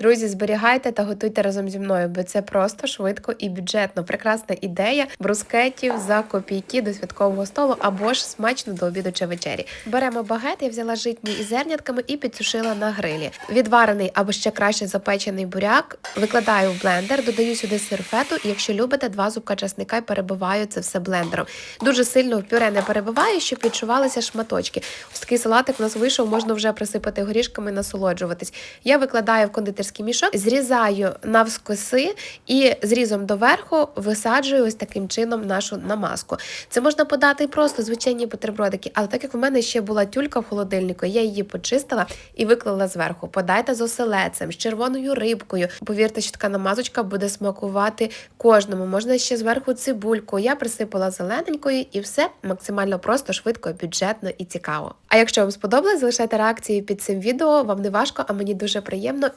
Друзі, зберігайте та готуйте разом зі мною, бо це просто швидко і бюджетно. Прекрасна ідея брускетів за копійки до святкового столу або ж смачно до обіду чи вечері. Беремо багет, я взяла житні із зернятками і підсушила на грилі. Відварений або ще краще запечений буряк викладаю в блендер, додаю сюди сир фету, і якщо любите, два зубка часника і перебиваю це все блендером. Дуже сильно в пюре не перебиваю, щоб відчувалися шматочки. Ось такий салатик у нас вийшов, можна вже присипати горішками, і насолоджуватись. Я викладаю в кондитерський мішок, зрізаю навскоси і зрізом доверху висаджую ось таким чином нашу намазку. Це можна подати і просто звичайні бутербродики, але так як в мене ще була тюлька в холодильнику, я її почистила і виклала зверху. Подайте з оселецем, з червоною рибкою. Повірте, що така намазочка буде смакувати кожному. Можна ще зверху цибульку. Я присипала зелененькою і все максимально просто, швидко, бюджетно і цікаво. А якщо вам сподобалось, залишайте реакції під цим відео. Вам не важко, а мені дуже приємно.